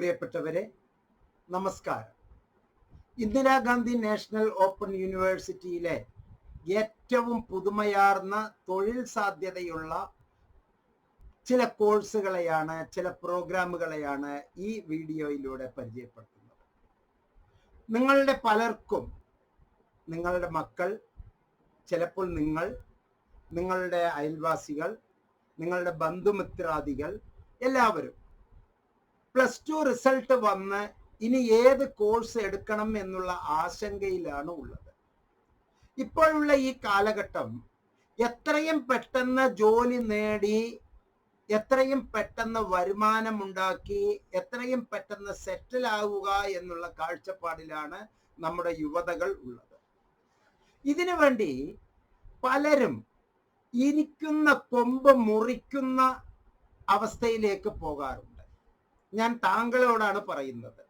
പ്രിയപ്പെട്ടവരെ നമസ്കാരം. Indira Gandhi national open യൂണിവേഴ്സിറ്റിയിലെ ഏറ്റവും പുതുമയാർന്ന തൊഴിൽ സാധ്യതയുള്ള ചില കോഴ്സുകളെയാണ് ചില പ്രോഗ്രാമുകളെയാണ് ഈ വീഡിയോയിലൂടെ പരിചയപ്പെടുത്തുന്നത്. നിങ്ങളുടെ പലർക്കും നിങ്ങളുടെ മക്കൾ ചിലപ്പോൾ നിങ്ങൾ നിങ്ങളുടെ അയൽവാസികൾ നിങ്ങളുടെ ബന്ധുമിത്രാദികൾ എല്ലാവരും പ്ലസ് ടു റിസൾട്ട് വന്ന് ഇനി ഏത് കോഴ്സ് എടുക്കണം എന്നുള്ള ആശങ്കയിലാണ് ഉള്ളത്. ഇപ്പോഴുള്ള ഈ കാലഘട്ടം എത്രയും പെട്ടെന്ന് ജോലി നേടി എത്രയും പെട്ടെന്ന് വരുമാനമുണ്ടാക്കി എത്രയും പെട്ടെന്ന് സെറ്റിൽ ആവുക എന്നുള്ള കാഴ്ചപ്പാടിലാണ് നമ്മുടെ യുവതകൾ ഉള്ളത്. ഇതിനു വേണ്ടി പലരും ഇരിക്കുന്ന കൊമ്പ് മുറിക്കുന്ന അവസ്ഥയിലേക്ക് പോകാറുണ്ട്. ഞാൻ താങ്കളോടാണ് പറയുന്നത്.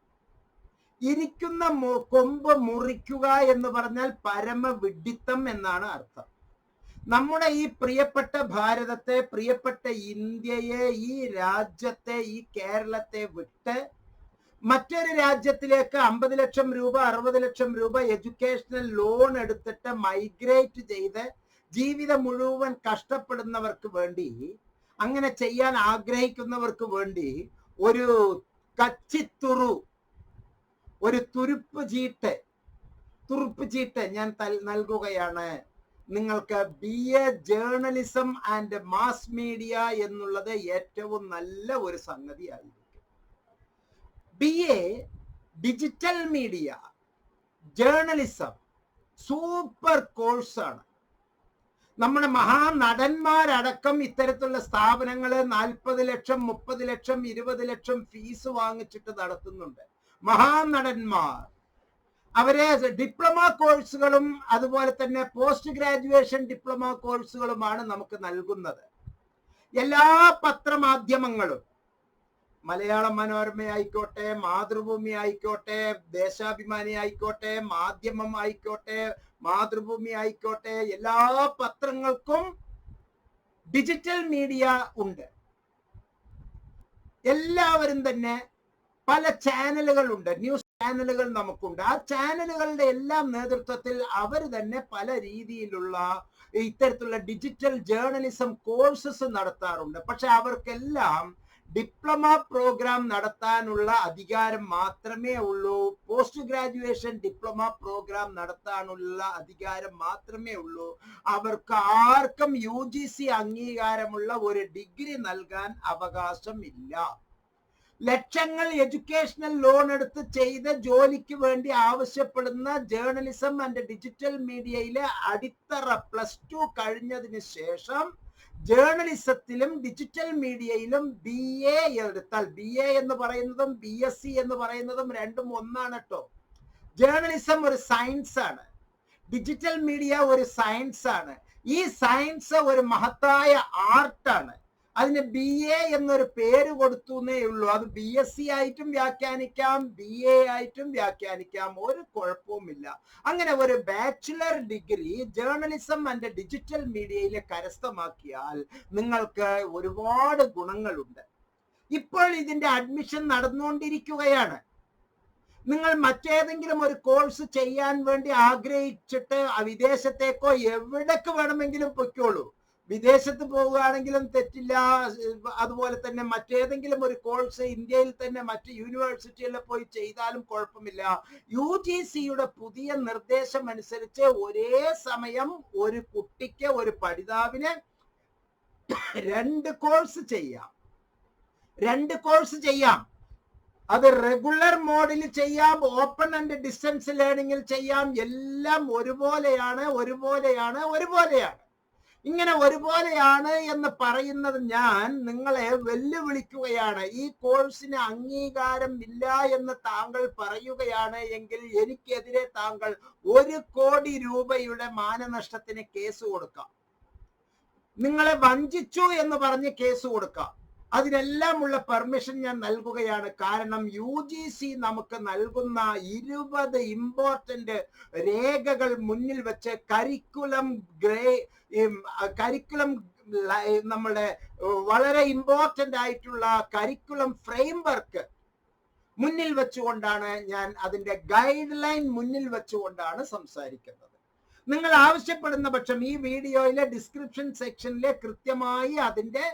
ഇരിക്കുന്ന കൊമ്പ് മുറിക്കുക എന്ന് പറഞ്ഞാൽ പരമ പരമവിഡിത്തം എന്നാണ് അർത്ഥം. നമ്മുടെ ഈ പ്രിയപ്പെട്ട ഭാരതത്തെ പ്രിയപ്പെട്ട ഇന്ത്യയെ ഈ രാജ്യത്തെ ഈ കേരളത്തെ വിട്ട് മറ്റൊരു രാജ്യത്തിലേക്ക് അമ്പത് ലക്ഷം രൂപ അറുപത് ലക്ഷം രൂപ എഡ്യൂക്കേഷണൽ ലോൺ എടുത്തിട്ട് മൈഗ്രേറ്റ് ചെയ്ത് ജീവിതം മുഴുവൻ കഷ്ടപ്പെടുന്നവർക്ക് വേണ്ടി അങ്ങനെ ചെയ്യാൻ ആഗ്രഹിക്കുന്നവർക്ക് വേണ്ടി ഒരു കച്ചിത്തുറു ഒരു തുരുപ്പ് ചീട്ട്. തുറുപ്പ് ചീട്ട് ഞാൻ നൽകുകയാണ്. നിങ്ങൾക്ക് B A journalism and mass media എന്നുള്ളത് ഏറ്റവും നല്ല ഒരു സംഗതിയായിരിക്കും B A digital media journalism super കോഴ്സാണ്. നമ്മുടെ മഹാനടന്മാരടക്കം ഇത്തരത്തിലുള്ള സ്ഥാപനങ്ങൾ നാൽപ്പത് ലക്ഷം മുപ്പത് ലക്ഷം ഇരുപത് ലക്ഷം ഫീസ് വാങ്ങിച്ചിട്ട് നടത്തുന്നുണ്ട്. മഹാനടന്മാർ. അവരെ ഡിപ്ലോമ കോഴ്സുകളും അതുപോലെ തന്നെ പോസ്റ്റ് ഗ്രാജുവേഷൻ ഡിപ്ലോമ കോഴ്സുകളുമാണ് നമുക്ക് നൽകുന്നത്. എല്ലാ പത്രമാധ്യമങ്ങളും മലയാള മനോരമ ആയിക്കോട്ടെ മാതൃഭൂമി ആയിക്കോട്ടെ ദേശാഭിമാനി ആയിക്കോട്ടെ മാധ്യമം ആയിക്കോട്ടെ മാതൃഭൂമി ആയിക്കോട്ടെ. എല്ലാ പത്രങ്ങൾക്കും ഡിജിറ്റൽ മീഡിയ ഉണ്ട്. എല്ലാവരും തന്നെ പല ചാനലുകളുണ്ട് ന്യൂസ് ചാനലുകൾ നമുക്കുണ്ട്. ആ ചാനലുകളുടെ എല്ലാം നേതൃത്വത്തിൽ അവർ തന്നെ പല രീതിയിലുള്ള ഇത്തരത്തിലുള്ള ഡിജിറ്റൽ ജേർണലിസം കോഴ്സസ് നടത്താറുണ്ട്. പക്ഷെ അവർക്കെല്ലാം ഡിപ്ലോമ പ്രോഗ്രാം നടത്താനുള്ള അധികാരം മാത്രമേ ഉള്ളൂ. പോസ്റ്റ് ഗ്രാജുവേഷൻ ഡിപ്ലോമ പ്രോഗ്രാം നടത്താനുള്ള അധികാരം മാത്രമേ ഉള്ളൂ. അവർക്ക് ആർക്കും യു അംഗീകാരമുള്ള ഒരു ഡിഗ്രി നൽകാൻ അവകാശമില്ല. ലക്ഷങ്ങൾ എഡ്യൂക്കേഷണൽ ലോൺ എടുത്ത് ചെയ്ത് ജോലിക്ക് വേണ്ടി ആവശ്യപ്പെടുന്ന ജേർണലിസം ആൻഡ് ഡിജിറ്റൽ മീഡിയയിലെ അടിത്തറ പ്ലസ് ടു കഴിഞ്ഞതിന് ശേഷം ജേർണലിസത്തിലും ഡിജിറ്റൽ മീഡിയയിലും ബി എ എടുത്താൽ ബി എ എന്ന് പറയുന്നതും ബി എസ് സി എന്ന് പറയുന്നതും രണ്ടും ഒന്നാണ് കേട്ടോ ജേർണലിസം ഒരു സയൻസ് ആണ്. ഡിജിറ്റൽ മീഡിയ ഒരു സയൻസ് ആണ്. ഈ സയൻസ് ഒരു മഹത്തായ ആർട്ടാണ് അതിന് ബി എ എന്നൊരു പേര് കൊടുത്തു എന്നേ ഉള്ളൂ. അത് ബി എസ് സി ആയിട്ടും വ്യാഖ്യാനിക്കാം ബി എ ആയിട്ടും വ്യാഖ്യാനിക്കാം. ഒരു കുഴപ്പവുമില്ല. അങ്ങനെ ഒരു bachelor degree journalism and digital മീഡിയയിൽ കരസ്ഥമാക്കിയാൽ നിങ്ങൾക്ക് ഒരുപാട് ഗുണങ്ങളുണ്ട്. ഇപ്പോൾ ഇതിന്റെ അഡ്മിഷൻ നടന്നുകൊണ്ടിരിക്കുകയാണ്. നിങ്ങൾ മറ്റേതെങ്കിലും ഒരു കോഴ്സ് ചെയ്യാൻ വേണ്ടി ആഗ്രഹിച്ചിട്ട് വിദേശത്തേക്കോ എവിടേക്ക് വേണമെങ്കിലും പൊയ്ക്കോളൂ. വിദേശത്ത് പോവുകയാണെങ്കിലും തെറ്റില്ല. അതുപോലെ തന്നെ മറ്റേതെങ്കിലും ഒരു കോഴ്സ് ഇന്ത്യയിൽ തന്നെ മറ്റ് യൂണിവേഴ്സിറ്റിയിൽ പോയി ചെയ്താലും കുഴപ്പമില്ല. യു ജി സിയുടെ പുതിയ നിർദ്ദേശം അനുസരിച്ച് ഒരേ സമയം ഒരു കുട്ടിക്ക് ഒരു പഠിതാവിന് രണ്ട് കോഴ്സ് ചെയ്യാം. രണ്ട് കോഴ്സ് ചെയ്യാം. അത് റെഗുലർ മോഡിൽ ചെയ്യാം ഓപ്പൺ ആൻഡ് ഡിസ്റ്റൻസ് ലേണിംഗിൽ ചെയ്യാം. എല്ലാം ഒരുപോലെയാണ് ഒരുപോലെയാണ് ഒരുപോലെയാണ്. ഇങ്ങനെ ഒരുപോലെയാണ് എന്ന് പറയുന്നത് ഞാൻ നിങ്ങളെ വെല്ലുവിളിക്കുകയാണ്. ഈ കോഴ്സിന് അംഗീകാരം ഇല്ല എന്ന് താങ്കൾ പറയുകയാണ് എങ്കിൽ എനിക്കെതിരെ താങ്കൾ ഒരു കോടി രൂപയുടെ മാനനഷ്ടത്തിന് കേസ് കൊടുക്കാം. നിങ്ങളെ വഞ്ചിച്ചു എന്ന് പറഞ്ഞ് കേസ് കൊടുക്കാം. അതിനെല്ലാമുള്ള പെർമിഷൻ ഞാൻ നൽകുകയാണ്. കാരണം യു ജി സി നമുക്ക് നൽകുന്ന ഇരുപത് ഇമ്പോർട്ടന്റ് രേഖകൾ മുന്നിൽ വെച്ച് കരിക്കുലം ഗ്രേ കരിക്കുലം നമ്മുടെ വളരെ ഇമ്പോർട്ടന്റ് ആയിട്ടുള്ള കരിക്കുലം ഫ്രെയിംവർക്ക് മുന്നിൽ വെച്ചുകൊണ്ടാണ് ഞാൻ അതിന്റെ ഗൈഡ് ലൈൻ മുന്നിൽ വെച്ചുകൊണ്ടാണ് സംസാരിക്കുന്നത്. നിങ്ങൾ ആവശ്യപ്പെടുന്ന പക്ഷം ഈ വീഡിയോയിലെ ഡിസ്ക്രിപ്ഷൻ സെക്ഷനിലെ കൃത്യമായി അതിന്റെ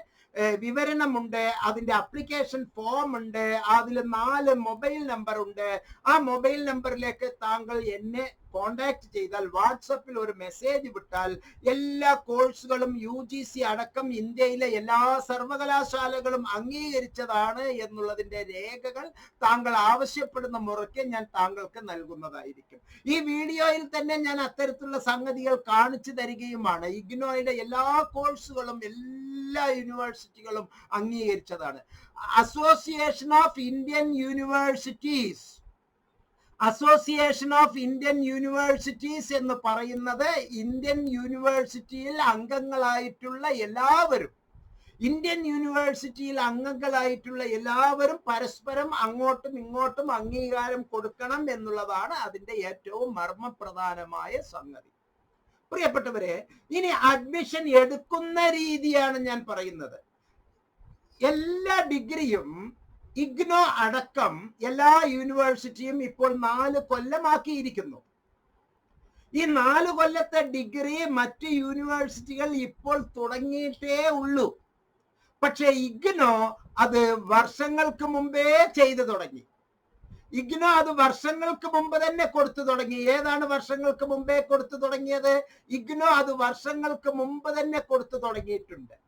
വിവരണമുണ്ട് അതിന്റെ അപ്ലിക്കേഷൻ ഫോം ഉണ്ട് അതിൽ നാല് മൊബൈൽ നമ്പർ ഉണ്ട്. ആ മൊബൈൽ നമ്പറിലേക്ക് താങ്കൾ എന്നെ കോണ്ടാക്ട് ചെയ്താൽ വാട്സപ്പിൽ ഒരു മെസ്സേജ് വിട്ടാൽ എല്ലാ കോഴ്സുകളും യു ജി സി അടക്കം ഇന്ത്യയിലെ എല്ലാ സർവകലാശാലകളും അംഗീകരിച്ചതാണ് എന്നുള്ളതിന്റെ രേഖകൾ താങ്കൾ ആവശ്യപ്പെടുന്ന മുറയ്ക്ക് ഞാൻ താങ്കൾക്ക് നൽകുന്നതായിരിക്കും. ഈ വീഡിയോയിൽ തന്നെ ഞാൻ അത്തരത്തിലുള്ള സംഗതികൾ കാണിച്ചു തരികയുമാണ്. ഇഗ്നോയുടെ എല്ലാ കോഴ്സുകളും എല്ലാ യൂണിവേഴ്സിറ്റികളും അംഗീകരിച്ചതാണ്. Association of Indian universities association of Indian universities എന്ന് പറയുന്നത് ഇന്ത്യൻ യൂണിവേഴ്സിറ്റിയിൽ അംഗങ്ങളായിട്ടുള്ള എല്ലാവരും ഇന്ത്യൻ യൂണിവേഴ്സിറ്റിയിൽ അംഗങ്ങളായിട്ടുള്ള എല്ലാവരും പരസ്പരം അങ്ങോട്ടും ഇങ്ങോട്ടും അംഗീകാരം കൊടുക്കണം എന്നുള്ളതാണ് അതിന്റെ ഏറ്റവും മർമ്മപ്രധാനമായ സംഗതി. പ്രിയപ്പെട്ടവരെ ഇനി അഡ്മിഷൻ എടുക്കുന്ന രീതിയാണ് ഞാൻ പറയുന്നത്. എല്ലാ ഡിഗ്രിയും ഇഗ്നോ അടക്കം എല്ലാ യൂണിവേഴ്സിറ്റിയും ഇപ്പോൾ നാല് കൊല്ലമാക്കിയിരിക്കുന്നു. ഈ നാല് കൊല്ലത്തെ ഡിഗ്രി മറ്റ് യൂണിവേഴ്സിറ്റികൾ ഇപ്പോൾ തുടങ്ങിയിട്ടേ ഉള്ളൂ. പക്ഷെ ഇഗ്നോ അത് വർഷങ്ങൾക്ക് മുമ്പേ ചെയ്തു തുടങ്ങി. ഇഗ്നോ അത് വർഷങ്ങൾക്ക് മുമ്പ് തന്നെ കൊടുത്തു തുടങ്ങി. ഏതാണ് വർഷങ്ങൾക്ക് മുമ്പേ കൊടുത്തു തുടങ്ങിയത്? ഇഗ്നോ അത് വർഷങ്ങൾക്ക് മുമ്പ് തന്നെ കൊടുത്തു തുടങ്ങിയിട്ടുണ്ട്.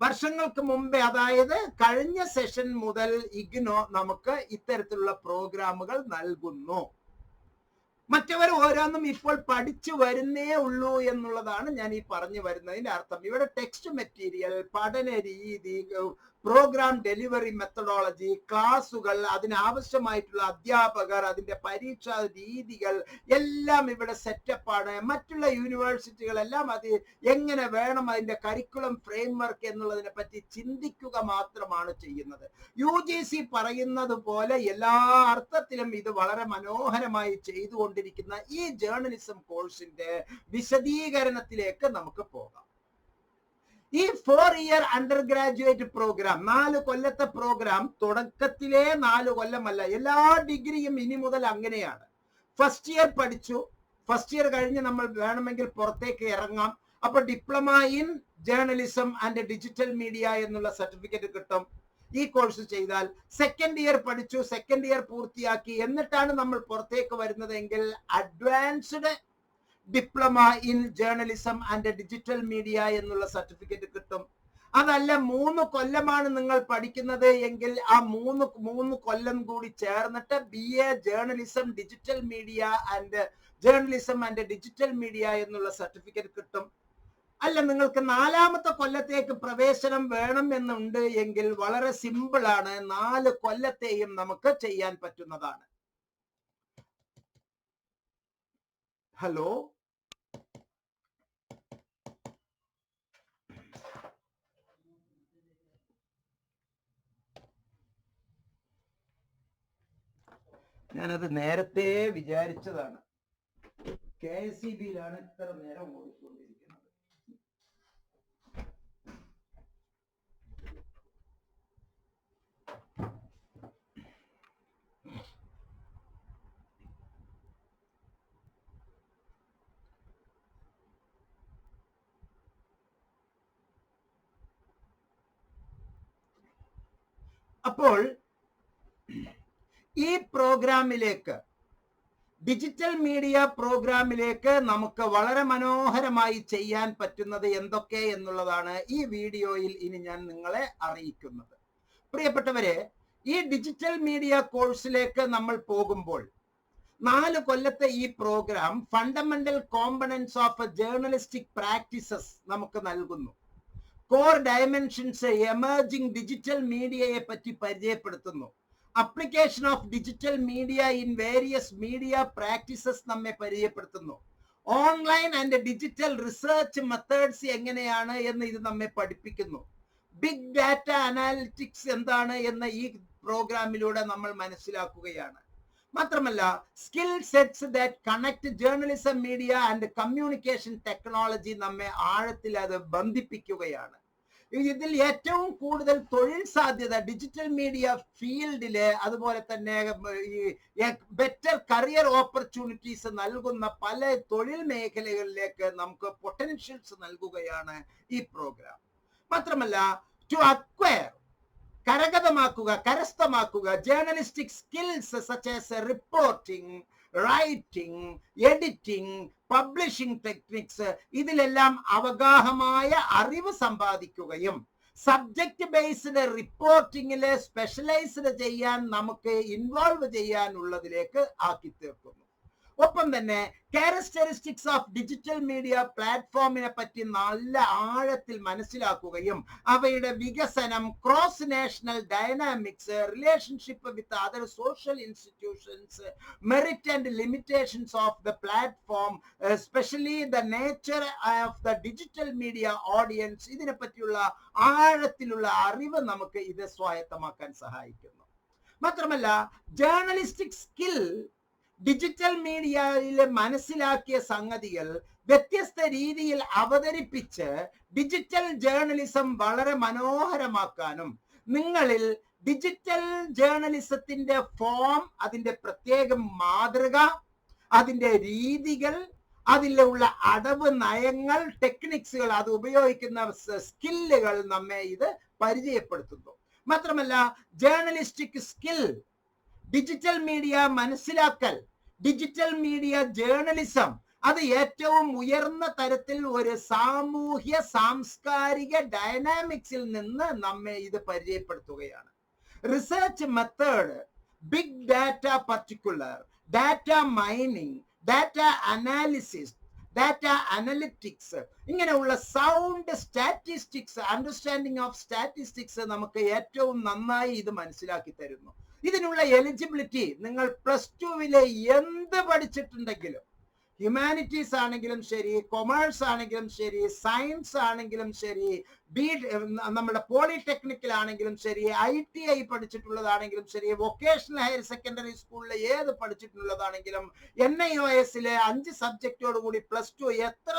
വർഷങ്ങൾക്ക് മുമ്പേ അതായത് കഴിഞ്ഞ സെഷൻ മുതൽ ഇഗ്നോ നമുക്ക് ഇത്തരത്തിലുള്ള പ്രോഗ്രാമുകൾ നൽകുന്നു. മറ്റവർ ഓരോന്നും ഇപ്പോൾ പഠിച്ചു വരുന്നേ ഉള്ളൂ എന്നുള്ളതാണ് ഞാൻ ഈ പറഞ്ഞു വരുന്നതിന്റെ അർത്ഥം. ഇവിടെ ടെക്സ്റ്റ് മെറ്റീരിയൽ പഠന രീതി പ്രോഗ്രാം ഡെലിവറി മെത്തഡോളജി ക്ലാസുകൾ അതിനാവശ്യമായിട്ടുള്ള അധ്യാപകർ അതിന്റെ പരീക്ഷാ രീതികൾ എല്ലാം ഇവിടെ സെറ്റപ്പാണ് മറ്റുള്ള യൂണിവേഴ്സിറ്റികളെല്ലാം അത് എങ്ങനെ വേണം അതിന്റെ കരിക്കുലം ഫ്രെയിംവർക്ക് എന്നുള്ളതിനെ പറ്റി ചിന്തിക്കുക മാത്രമാണ് ചെയ്യുന്നത്. യു ജി സി പറയുന്നത് പോലെ എല്ലാ അർത്ഥത്തിലും ഇത് വളരെ മനോഹരമായി ചെയ്തുകൊണ്ടിരിക്കുന്ന ഈ ജേർണലിസം കോഴ്സിന്റെ വിശദീകരണത്തിലേക്ക് നമുക്ക് പോകാം. ഈ four year undergraduate programme നാല് കൊല്ലത്തെ പ്രോഗ്രാം തുടക്കത്തിലെ നാല് കൊല്ലമല്ല എല്ലാ ഡിഗ്രിയും ഇനി മുതൽ അങ്ങനെയാണ്. ഫസ്റ്റ് ഇയർ പഠിച്ചു. ഫസ്റ്റ് ഇയർ കഴിഞ്ഞ് നമ്മൾ വേണമെങ്കിൽ പുറത്തേക്ക് ഇറങ്ങാം. അപ്പൊ diploma in journalism and digital media എന്നുള്ള സർട്ടിഫിക്കറ്റ് കിട്ടും. ഈ കോഴ്സ് ചെയ്താൽ സെക്കൻഡ് ഇയർ പഠിച്ചു സെക്കൻഡ് ഇയർ പൂർത്തിയാക്കി എന്നിട്ടാണ് നമ്മൾ പുറത്തേക്ക് വരുന്നതെങ്കിൽ advanced diploma in journalism and digital media എന്നുള്ള സർട്ടിഫിക്കറ്റ് കിട്ടും. അതല്ല മൂന്ന് കൊല്ലമാണ് നിങ്ങൾ പഠിക്കുന്നത് എങ്കിൽ ആ മൂന്ന് മൂന്ന് കൊല്ലം കൂടി ചേർന്നിട്ട് B A journalism digital media and journalism and digital media എന്നുള്ള സർട്ടിഫിക്കറ്റ് കിട്ടും. അല്ല നിങ്ങൾക്ക് നാലാമത്തെ കൊല്ലത്തേക്ക് പ്രവേശനം വേണം എന്നുണ്ട് എങ്കിൽ വളരെ സിമ്പിൾ ആണ്. നാല് കൊല്ലത്തെയും നമുക്ക് ചെയ്യാൻ പറ്റുന്നതാണ്. ഹലോ ഞാനത് നേരത്തെ വിചാരിച്ചതാണ്. കെ എസ് ഇ ബിയിലാണ് ഇത്ര നേരം ഓടിക്കൊണ്ടിരിക്കുന്നത്. അപ്പോൾ ഈ പ്രോഗ്രാമിലേക്ക് ഡിജിറ്റൽ മീഡിയ പ്രോഗ്രാമിലേക്ക് നമുക്ക് വളരെ മനോഹരമായി ചെയ്യാൻ പറ്റുന്നത് എന്തൊക്കെ എന്നുള്ളതാണ് ഈ വീഡിയോയിൽ ഇനി ഞാൻ നിങ്ങളെ അറിയിക്കുന്നത്. പ്രിയപ്പെട്ടവരെ ഈ ഡിജിറ്റൽ മീഡിയ കോഴ്സിലേക്ക് നമ്മൾ പോകുമ്പോൾ നാല് കൊല്ലത്തെ ഈ programme fundamental components of journalistic practices നമുക്ക് നൽകുന്നു. കോർ ഡയമെൻഷൻസ് എമർജിംഗ് ഡിജിറ്റൽ മീഡിയയെ പറ്റി പരിചയപ്പെടുത്തുന്നു. Application of digital media in various media practices നമ്മെ പരിചയപ്പെടുത്തുന്നു. Online and digital research methods എങ്ങനെയാണ് എന്ന് ഇത് നമ്മെ പഠിപ്പിക്കുന്നു. ബിഗ് ഡാറ്റ അനാലിറ്റിക്സ് എന്താണ് എന്ന് ഈ പ്രോഗ്രാമിലൂടെ നമ്മൾ മനസ്സിലാക്കുകയാണ്. മാത്രമല്ല skill sets that connect journalism media and communication technology നമ്മെ ആഴത്തിൽ അത് ബന്ധിപ്പിക്കുകയാണ്. ഇതിൽ ഏറ്റവും കൂടുതൽ തൊഴിൽ സാധ്യത ഡിജിറ്റൽ മീഡിയ ഫീൽഡിൽ അതുപോലെ തന്നെ ഈ ബെറ്റർ കരിയർ ഓപ്പർച്യൂണിറ്റീസ് നൽകുന്ന പല തൊഴിൽ മേഖലകളിലേക്ക് നമുക്ക് പൊട്ടൻഷ്യൽസ് നൽകുകയാണ് ഈ പ്രോഗ്രാം മാത്രമല്ല ടു അക്വയർ കരഗതമാക്കുക കരസ്ഥമാക്കുക journalistic skills such as reporting writing editing publishing techniques ഇതിലെല്ലാം അവഗാഹമായ അറിവ് സമ്പാദിക്കുകയും സബ്ജക്റ്റ് ബേസ്ഡ് റിപ്പോർട്ടിങ്ങിലെ സ്പെഷ്യലൈസ്ഡ് ചെയ്യാൻ നമുക്ക് ഇൻവോൾവ് ചെയ്യാനുള്ളതിലേക്ക് ആക്കി തീർക്കുന്നു ഒപ്പം തന്നെ ക്യാരക്ടറിസ്റ്റിക്സ് ഓഫ് ഡിജിറ്റൽ മീഡിയ പ്ലാറ്റ്ഫോമിനെ പറ്റി നല്ല ആഴത്തിൽ മനസ്സിലാക്കുകയും അവയുടെ വികസനം cross national dynamics relationship with other social institutions merit and limitations of the platform specially the nature of the digital media audience ഇതിനെ പറ്റിയുള്ള ആഴത്തിലുള്ള അറിവ് നമുക്ക് ഇത് സ്വായത്തമാക്കാൻ സഹായിക്കുന്നു. മാത്രമല്ല ജേർണലിസ്റ്റിക് സ്കിൽ ഡിജിറ്റൽ മീഡിയയിൽ മനസ്സിലാക്കിയ സംഗതികൾ വ്യത്യസ്ത രീതിയിൽ അവതരിപ്പിച്ച് ഡിജിറ്റൽ ജേർണലിസം വളരെ മനോഹരമാക്കാനും നിങ്ങളിൽ ഡിജിറ്റൽ ജേർണലിസത്തിന്റെ ഫോം അതിന്റെ പ്രത്യേക മാതൃക അതിന്റെ രീതികൾ അതിലുള്ള അടവ് നയങ്ങൾ ടെക്നിക്സുകൾ അത് ഉപയോഗിക്കുന്ന സ്കില്ലുകൾ നമ്മെ ഇത് പരിചയപ്പെടുത്തുന്നു. മാത്രമല്ല ജേർണലിസ്റ്റിക് സ്കിൽ ഡിജിറ്റൽ മീഡിയ മനസ്സിലാക്കൽ ഡിജിറ്റൽ മീഡിയ ജേർണലിസം അത് ഏറ്റവും ഉയർന്ന തരത്തിൽ ഒരു സാമൂഹ്യ സാംസ്കാരിക ഡൈനാമിക്സിൽ നിന്ന് നമ്മെ ഇത് പരിചയപ്പെടുത്തുകയാണ്. Research method big data particular data mining data analysis data analytics ഇങ്ങനെയുള്ള sound statistics understanding of statistics നമുക്ക് ഏറ്റവും നന്നായി ഇത് മനസ്സിലാക്കി തരുന്നു. ഇതിനുള്ള എലിജിബിലിറ്റി നിങ്ങൾ പ്ലസ് ടുവിലെ എന്ത് പഠിച്ചിട്ടുണ്ടെങ്കിലും ഹ്യൂമാനിറ്റീസ് ആണെങ്കിലും ശരി കൊമേഴ്സ് ആണെങ്കിലും ശരി സയൻസ് ആണെങ്കിലും ശരി ബി നമ്മുടെ പോളിടെക്നിക്കൽ ആണെങ്കിലും ശരി ഐ ടി ഐ പഠിച്ചിട്ടുള്ളതാണെങ്കിലും ശരി വൊക്കേഷണൽ ഹയർ സെക്കൻഡറി സ്കൂളിലെ ഏത് പഠിച്ചിട്ടുള്ളതാണെങ്കിലും എൻ ഐ ഒ എസിലെ അഞ്ച് സബ്ജക്റ്റോട് കൂടി പ്ലസ് ടു എത്ര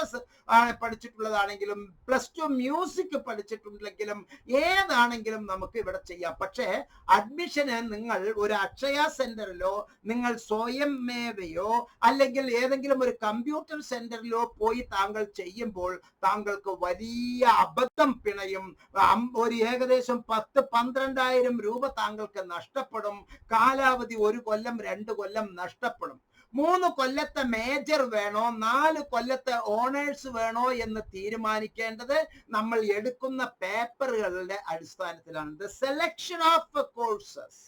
പഠിച്ചിട്ടുള്ളതാണെങ്കിലും പ്ലസ് ടു മ്യൂസിക് പഠിച്ചിട്ടുണ്ടെങ്കിലും ഏതാണെങ്കിലും നമുക്ക് ഇവിടെ ചെയ്യാം. പക്ഷേ അഡ്മിഷന് നിങ്ങൾ ഒരു അക്ഷയ സെന്ററിലോ നിങ്ങൾ സ്വയം മേവയോ അല്ലെങ്കിൽ ഏതെങ്കിലും ഒരു കമ്പ്യൂട്ടർ സെന്ററിലോ പോയി താങ്കൾ ചെയ്യുമ്പോൾ താങ്കൾക്ക് വലിയ അബദ്ധം പിണയും. ഒരു ഏകദേശം പത്ത് പന്ത്രണ്ടായിരം രൂപ താങ്കൾക്ക് നഷ്ടപ്പെടും. കാലാവധി ഒരു കൊല്ലം രണ്ട് കൊല്ലം നഷ്ടപ്പെടും. മൂന്ന് കൊല്ലത്തെ മേജർ വേണോ? നാല് കൊല്ലത്തെ ഓണേഴ്സ് വേണോ എന്ന് തീരുമാനിക്കേണ്ടത് നമ്മൾ എടുക്കുന്ന പേപ്പറുകളുടെ അടിസ്ഥാനത്തിലാണ്. ദ സെലക്ഷൻ ഓഫ് കോഴ്സസ്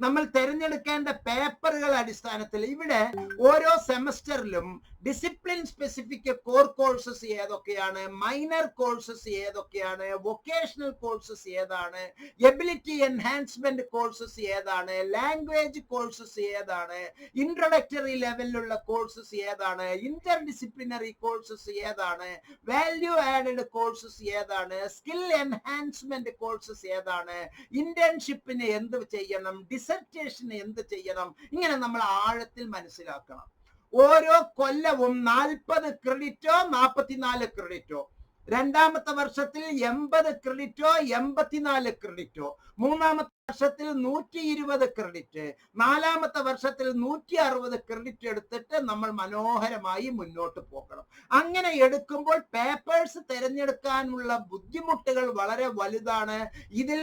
നമ്മൾ തിരഞ്ഞെടുക്കേണ്ട പേപ്പറുകൾ അടിസ്ഥാനത്തിൽ ഇവിടെ ഓരോ സെമസ്റ്ററിലും ഡിസിപ്ലിൻ സ്പെസിഫിക് കോർ കോഴ്സസ് ഏതൊക്കെയാണ്? മൈനർ കോഴ്സസ് ഏതൊക്കെയാണ്? വൊക്കേഷണൽ കോഴ്സസ് ഏതാണ്? എബിലിറ്റി എൻഹാൻസ്മെന്റ് കോഴ്സസ് ഏതാണ്? ലാംഗ്വേജ് കോഴ്സസ് ഏതാണ്? ഇൻട്രഡക്ടറി ലെവലിലുള്ള കോഴ്സസ് ഏതാണ്? ഇന്റർ ഡിസിപ്ലിനറി കോഴ്സസ് ഏതാണ്? വാല്യൂ ആഡഡ് കോഴ്സസ് ഏതാണ്? സ്കിൽ എൻഹാൻസ്മെന്റ് കോഴ്സസ് ഏതാണ്? ഇന്റേൺഷിപ്പിന് എന്ത് ചെയ്യണം? ഡിസർട്ടേഷന് എന്ത് ചെയ്യണം? ഇങ്ങനെ നമ്മൾ ആഴത്തിൽ മനസ്സിലാക്കണം. ഓരോ കൊല്ലവും നാൽപ്പത് ക്രെഡിറ്റോ നാൽപ്പത്തിനാല് ക്രെഡിറ്റോ രണ്ടാമത്തെ വർഷത്തിൽ എൺപത് ക്രെഡിറ്റോ എൺപത്തിനാല് ക്രെഡിറ്റോ മൂന്നാമത്തെ വർഷത്തിൽ നൂറ്റി ഇരുപത് ക്രെഡിറ്റ് നാലാമത്തെ വർഷത്തിൽ നൂറ്റി അറുപത് ക്രെഡിറ്റ് എടുത്തിട്ട് നമ്മൾ മനോഹരമായി മുന്നോട്ട് പോകണം. അങ്ങനെ എടുക്കുമ്പോൾ പേപ്പേഴ്സ് തിരഞ്ഞെടുക്കാനുള്ള ബുദ്ധിമുട്ടുകൾ വളരെ വലുതാണ്. ഇതിൽ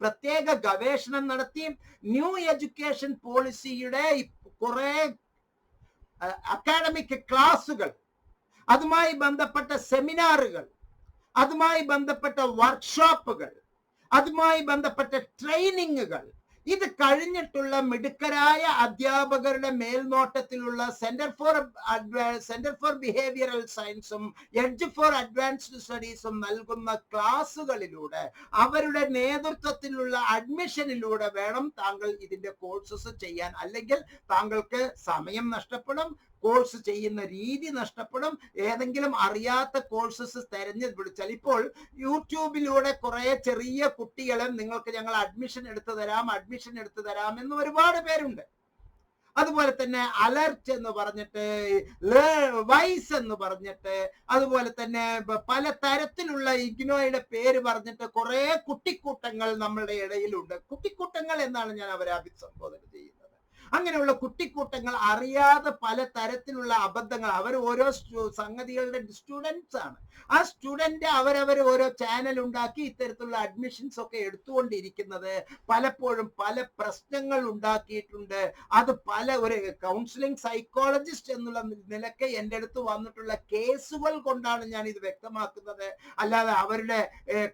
പ്രത്യേക ഗവേഷണം നടത്തി. ന്യൂ എഡ്യൂക്കേഷൻ പോളിസിയുടെ കുറെ അക്കാഡമിക് ക്ലാസുകൾ അതുമായി ബന്ധപ്പെട്ട സെമിനാറുകൾ അതുമായി ബന്ധപ്പെട്ട വർക്ക്ഷോപ്പുകൾ അതുമായി ബന്ധപ്പെട്ട ട്രെയിനിങ്ങുകൾ ഇത് കഴിഞ്ഞിട്ടുള്ള മിടുക്കരായ അധ്യാപകരുടെ മേൽനോട്ടത്തിലുള്ള centre for centre for behavioural സയൻസും എഡ്ജ് ഫോർ അഡ്വാൻസ്ഡ് സ്റ്റഡീസും നൽകുന്ന ക്ലാസ്സുകളിലൂടെ അവരുടെ നേതൃത്വത്തിലുള്ള അഡ്മിഷനിലൂടെ വേണം താങ്കൾ ഇതിന്റെ കോഴ്സസ് ചെയ്യാൻ. അല്ലെങ്കിൽ താങ്കൾക്ക് സമയം നഷ്ടപ്പെടും കോഴ്സ് ചെയ്യുന്ന രീതി നഷ്ടപ്പെടും. ഏതെങ്കിലും അറിയാത്ത കോഴ്സസ് തെരഞ്ഞു പിടിച്ചാൽ ഇപ്പോൾ യൂട്യൂബിലൂടെ കുറെ ചെറിയ കുട്ടികളെ നിങ്ങൾക്ക് ഞങ്ങൾ അഡ്മിഷൻ എടുത്തു തരാം അഡ്മിഷൻ എടുത്തു തരാം എന്ന് ഒരുപാട് പേരുണ്ട്. അതുപോലെ തന്നെ അലർട്ട് എന്ന് പറഞ്ഞിട്ട് വൈസ് എന്ന് പറഞ്ഞിട്ട് അതുപോലെ തന്നെ പല തരത്തിലുള്ള ഇഗ്നോയുടെ പേര് പറഞ്ഞിട്ട് കുറെ കുട്ടിക്കൂട്ടങ്ങൾ നമ്മളുടെ ഇടയിലുണ്ട്. കുട്ടിക്കൂട്ടങ്ങൾ എന്നാണ് ഞാൻ അവരെ അഭിസംബോധന ചെയ്യുന്നത്. അങ്ങനെയുള്ള കുട്ടിക്കൂട്ടങ്ങൾ അറിയാതെ പല തരത്തിലുള്ള അബദ്ധങ്ങൾ അവർ ഓരോ സംഗതികളുടെ സ്റ്റുഡൻസ് ആണ്. ആ സ്റ്റുഡന്റ് അവരവർ ഓരോ ചാനൽ ഉണ്ടാക്കി ഇത്തരത്തിലുള്ള അഡ്മിഷൻസ് ഒക്കെ എടുത്തുകൊണ്ടിരിക്കുന്നത് പലപ്പോഴും പല പ്രശ്നങ്ങൾ ഉണ്ടാക്കിയിട്ടുണ്ട്. അത് പല ഒരു കൗൺസിലിംഗ് സൈക്കോളജിസ്റ്റ് എന്നുള്ള നിലയ്ക്ക് എന്റെ അടുത്ത് വന്നിട്ടുള്ള കേസുകൾ കൊണ്ടാണ് ഞാൻ ഇത് വ്യക്തമാക്കുന്നത്. അല്ലാതെ അവരുടെ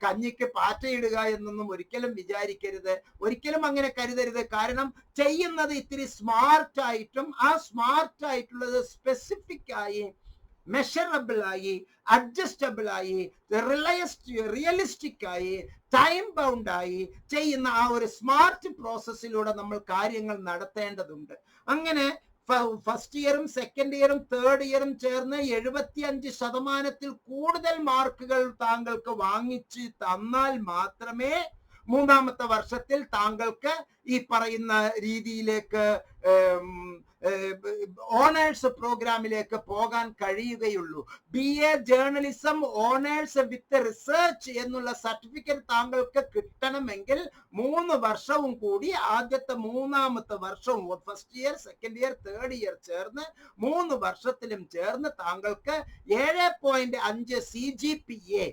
കഞ്ഞിക്ക് പാറ്റയിടുക എന്നൊന്നും ഒരിക്കലും വിചാരിക്കരുത്. ഒരിക്കലും അങ്ങനെ കരുതരുത്. കാരണം ചെയ്യുന്നത് ഇത്തിരി സ്മാർട്ട് ആയിട്ടും ആ സ്മാർട്ട് ആയിട്ടുള്ളത് സ്പെസിഫിക് ആയി മെഷറബിൾ ആയി അഡ്ജസ്റ്റബിൾ ആയി റിയലിസ്റ്റിക് ആയി ടൈം ബൗണ്ട് ആയി ചെയ്യുന്ന ആ ഒരു സ്മാർട്ട് പ്രോസസ്സിലൂടെ നമ്മൾ കാര്യങ്ങൾ നടത്തേണ്ടതുണ്ട്. അങ്ങനെ ഫസ്റ്റ് ഇയറും സെക്കൻഡ് ഇയറും തേർഡ് ഇയറും ചേർന്ന് എഴുപത്തി അഞ്ച് ശതമാനത്തിൽ കൂടുതൽ മാർക്കുകൾ താങ്കൾക്ക് വാങ്ങിച്ച് തന്നാൽ മാത്രമേ മൂന്നാമത്തെ വർഷത്തിൽ താങ്കൾക്ക് ഈ പറയുന്ന രീതിയിലേക്ക് ഓണേഴ്സ് പ്രോഗ്രാമിലേക്ക് പോകാൻ കഴിയുകയുള്ളൂ. B A journalism honours with research എന്നുള്ള സർട്ടിഫിക്കറ്റ് താങ്കൾക്ക് കിട്ടണമെങ്കിൽ മൂന്ന് വർഷവും കൂടി ആദ്യത്തെ മൂന്നാമത്തെ വർഷവും first year second year third year ചേർന്ന് മൂന്ന് വർഷത്തിലും ചേർന്ന് താങ്കൾക്ക് ഏഴ് പോയിന്റ് അഞ്ച് C G P A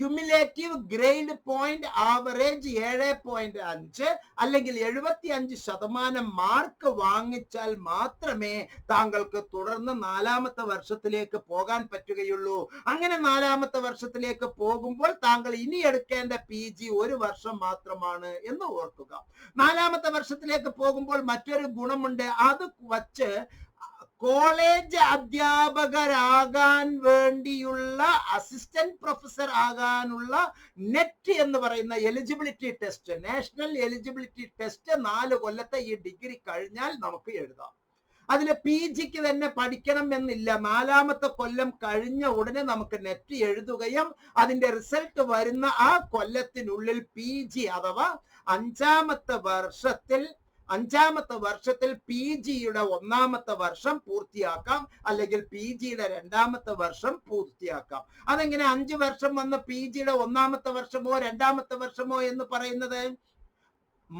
cumulative grade point average ഏഴ് പോയിന്റ് അഞ്ച് അല്ലെങ്കിൽ എഴുപത്തി അഞ്ച് ശതമാനം മാർക്ക് വാങ്ങിച്ചാൽ മാത്രമേ താങ്കൾക്ക് തുടർന്ന് നാലാമത്തെ വർഷത്തിലേക്ക് പോകാൻ പറ്റുകയുള്ളൂ. അങ്ങനെ നാലാമത്തെ വർഷത്തിലേക്ക് പോകുമ്പോൾ താങ്കൾ ഇനി എടുക്കേണ്ട പി ജി ഒരു വർഷം മാത്രമാണ് എന്ന് ഓർക്കുക. നാലാമത്തെ വർഷത്തിലേക്ക് പോകുമ്പോൾ മറ്റൊരു ഗുണമുണ്ട്. അത് വച്ച് കോളേജ് അധ്യാപകരാകാൻ വേണ്ടിയുള്ള അസിസ്റ്റന്റ് പ്രൊഫസർ ആകാനുള്ള നെറ്റ് എന്ന് പറയുന്ന eligibility test national eligibility test നാല് കൊല്ലത്തെ ഈ ഡിഗ്രി കഴിഞ്ഞാൽ നമുക്ക് എഴുതാം. അതിൽ പി ജിക്ക് തന്നെ പഠിക്കണം എന്നില്ല. നാലാമത്തെ കൊല്ലം കഴിഞ്ഞ ഉടനെ നമുക്ക് നെറ്റ് എഴുതുകയും അതിന്റെ റിസൾട്ട് വരുന്ന ആ കൊല്ലത്തിനുള്ളിൽ പി അഥവാ അഞ്ചാമത്തെ വർഷത്തിൽ അഞ്ചാമത്തെ വർഷത്തിൽ പി ജിയുടെ ഒന്നാമത്തെ വർഷം പൂർത്തിയാക്കാം അല്ലെങ്കിൽ പി ജിയുടെ രണ്ടാമത്തെ വർഷം പൂർത്തിയാക്കാം. അതെങ്ങനെ അഞ്ച് വർഷം വന്ന പി ജിയുടെ ഒന്നാമത്തെ വർഷമോ രണ്ടാമത്തെ വർഷമോ എന്ന് പറയുന്നത്?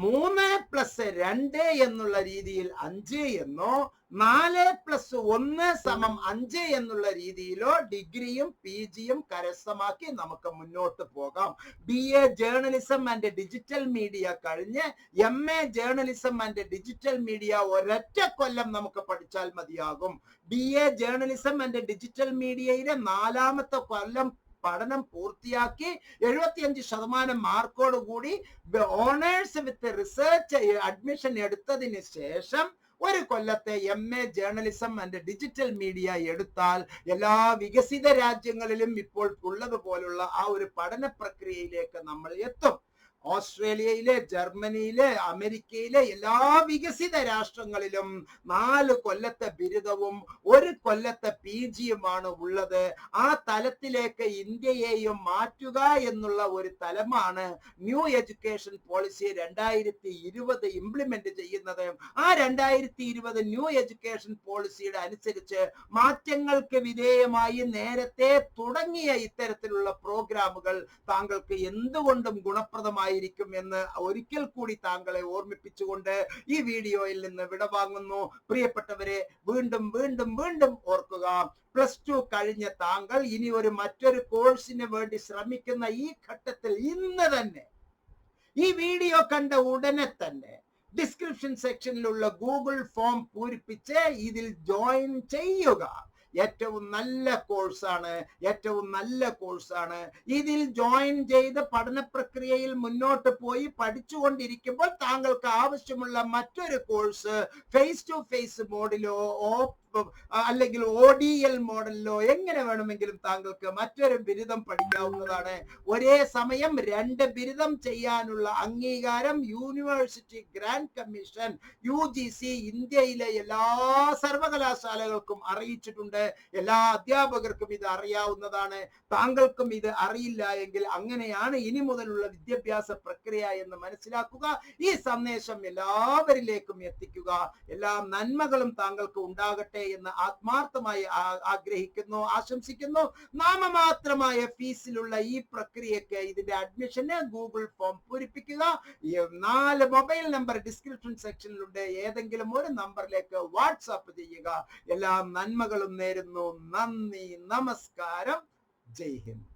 മൂന്ന് പ്ലസ് രണ്ട് എന്നുള്ള രീതിയിൽ അഞ്ച് എന്നോ നാല് പ്ലസ് ഒന്ന് സമം അഞ്ച് എന്നുള്ള രീതിയിലോ ഡിഗ്രിയും പി ജിയും കരസ്ഥമാക്കി നമുക്ക് മുന്നോട്ട് പോകാം. B A journalism and digital media കഴിഞ്ഞ് M A journalism and digital media ഒരൊറ്റ കൊല്ലം നമുക്ക് പഠിച്ചാൽ മതിയാകും. B A journalism and digital മീഡിയയിലെ നാലാമത്തെ കൊല്ലം പഠനം പൂർത്തിയാക്കി എഴുപത്തിയഞ്ച് ശതമാനം മാർക്കോട് കൂടി ഓണേഴ്സ് വിത്ത് റിസർച്ച് അഡ്മിഷൻ എടുത്തതിന് ശേഷം ഒരു കൊല്ലത്തെ M A journalism and digital media എടുത്താൽ എല്ലാ വികസിത രാജ്യങ്ങളിലും ഇപ്പോൾ ഉള്ളതുപോലുള്ള ആ ഒരു പഠന പ്രക്രിയയിലേക്ക് നമ്മൾ എത്തും. ഓസ്ട്രേലിയയിലെ ജർമ്മനിയിലെ അമേരിക്കയിലെ എല്ലാ വികസിത രാഷ്ട്രങ്ങളിലും നാല് കൊല്ലത്തെ ബിരുദവും ഒരു കൊല്ലത്തെ പി ജിയുമാണ് ഉള്ളത്. ആ തലത്തിലേക്ക് ഇന്ത്യയെയും മാറ്റുക എന്നുള്ള ഒരു തലമാണ് ന്യൂ എഡ്യൂക്കേഷൻ പോളിസി രണ്ടായിരത്തി ഇരുപത് ഇംപ്ലിമെന്റ് ചെയ്യുന്നത്. ആ രണ്ടായിരത്തി ഇരുപത് ന്യൂ എഡ്യൂക്കേഷൻ പോളിസിയുടെ അനുസരിച്ച് മാറ്റങ്ങൾക്ക് വിധേയമായി നേരത്തെ തുടങ്ങിയ ഇത്തരത്തിലുള്ള പ്രോഗ്രാമുകൾ താങ്കൾക്ക് എന്തുകൊണ്ടും ഗുണപ്രദമായിരിക്കും എന്ന് ഒരിക്കൽ കൂടി താങ്കളെ ഓർമ്മിപ്പിച്ചുകൊണ്ട് ഈ വീഡിയോയിൽ നിന്ന് വിട വാങ്ങുന്നു. പ്രിയപ്പെട്ടവരെ വീണ്ടും വീണ്ടും വീണ്ടും ഓർക്കുക പ്ലസ് ടു കഴിഞ്ഞ താങ്കൾ ഇനി ഒരു മറ്റൊരു കോഴ്സിന് വേണ്ടി ശ്രമിക്കുന്ന ഈ ഘട്ടത്തിൽ ഇന്ന് തന്നെ ഈ വീഡിയോ കണ്ട ഉടനെ തന്നെ ഡിസ്ക്രിപ്ഷൻ സെക്ഷനിലുള്ള ഗൂഗിൾ ഫോം പൂരിപ്പിച്ച് ഇതിൽ ജോയിൻ ചെയ്യുക. ഏറ്റവും നല്ല കോഴ്സാണ് ഏറ്റവും നല്ല കോഴ്സാണ്. ഇതിൽ ജോയിൻ ചെയ്ത് പഠന പ്രക്രിയയിൽ മുന്നോട്ട് പോയി പഠിച്ചുകൊണ്ടിരിക്കുമ്പോൾ താങ്കൾക്ക് ആവശ്യമുള്ള മറ്റൊരു കോഴ്സ് ഫേസ് ടു ഫേസ് മോഡിലോ അല്ലെങ്കിൽ ഒ ഡി എൽ മോഡലിലോ എങ്ങനെ വേണമെങ്കിലും താങ്കൾക്ക് മറ്റൊരു ബിരുദം പഠിക്കാവുന്നതാണ്. ഒരേ സമയം രണ്ട് ബിരുദം ചെയ്യാനുള്ള അംഗീകാരം university grant commission U G C ഇന്ത്യയിലെ എല്ലാ സർവകലാശാലകൾക്കും അറിയിച്ചിട്ടുണ്ട്. എല്ലാ അധ്യാപകർക്കും ഇത് അറിയാവുന്നതാണ്. താങ്കൾക്കും ഇത് അറിയില്ല എങ്കിൽ അങ്ങനെയാണ് ഇനി മുതലുള്ള വിദ്യാഭ്യാസ പ്രക്രിയ എന്ന് മനസ്സിലാക്കുക. ഈ സന്ദേശം എല്ലാവരിലേക്കും എത്തിക്കുക. എല്ലാ നന്മകളും താങ്കൾക്ക് ഉണ്ടാകട്ടെ. എന്ന് ആത്മാർത്ഥമായി ആഗ്രഹിക്കുന്നു ആശംസിക്കുന്നു. നാമമാത്രമായ ഫീസിലുള്ള ഈ പ്രക്രിയക്ക് ഇതിന്റെ അഡ്മിഷന് ഗൂഗിൾ ഫോം പൂരിപ്പിക്കുക. നാല് മൊബൈൽ നമ്പർ ഡിസ്ക്രിപ്ഷൻ സെക്ഷനിലുണ്ട് ഏതെങ്കിലും ഒരു നമ്പറിലേക്ക് വാട്സാപ്പ് ചെയ്യുക. എല്ലാ നന്മകളും നേരുന്നു. നന്ദി. നമസ്കാരം. ജയ് ഹിന്ദ്.